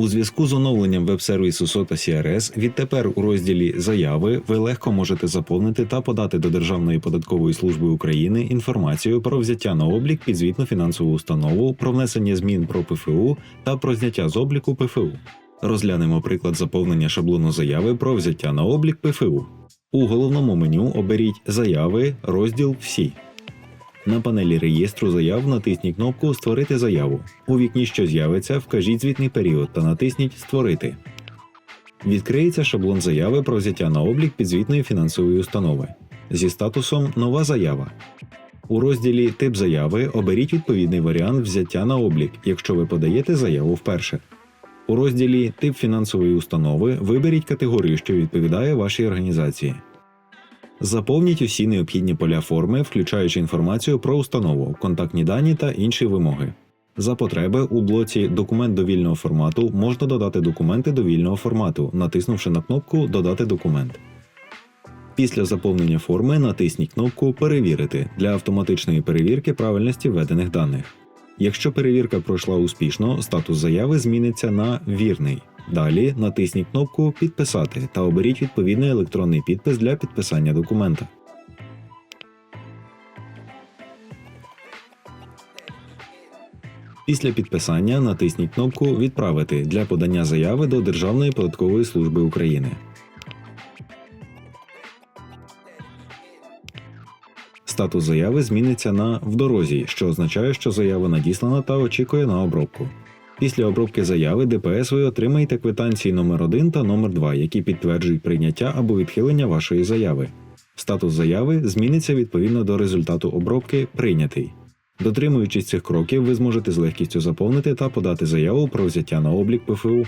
У зв'язку з оновленням веб-сервісу SOTA CRS відтепер у розділі Заяви ви легко можете заповнити та подати до Державної податкової служби України інформацію про взяття на облік підзвітну фінансову установу, про внесення змін про ПФУ та про зняття з обліку ПФУ. Розглянемо приклад заповнення шаблону заяви про взяття на облік ПФУ. У головному меню оберіть Заяви, розділ Всі. На панелі реєстру заяв натисніть кнопку Створити заяву. У вікні, що з'явиться, вкажіть звітний період та натисніть Створити. Відкриється шаблон заяви про взяття на облік підзвітної фінансової установи зі статусом Нова заява. У розділі Тип заяви оберіть відповідний варіант взяття на облік, якщо ви подаєте заяву вперше. У розділі Тип фінансової установи виберіть категорію, що відповідає вашій організації. Заповніть усі необхідні поля форми, включаючи інформацію про установу, контактні дані та інші вимоги. За потреби у блоці Документ довільного формату можна додати документи довільного формату, натиснувши на кнопку Додати документ. Після заповнення форми натисніть кнопку Перевірити для автоматичної перевірки правильності введених даних. Якщо перевірка пройшла успішно, статус заяви зміниться на вірний. Далі натисніть кнопку Підписати та оберіть відповідний електронний підпис для підписання документа. Після підписання натисніть кнопку Відправити для подання заяви до Державної податкової служби України. Статус заяви зміниться на в дорозі, що означає, що заява надіслана та очікує на обробку. Після обробки заяви ДПС ви отримаєте квитанції номер 1 та номер 2 які підтверджують прийняття або відхилення вашої заяви. Статус заяви зміниться відповідно до результату обробки Прийнятий. Дотримуючись цих кроків, ви зможете з легкістю заповнити та подати заяву про взяття на облік ПФУ.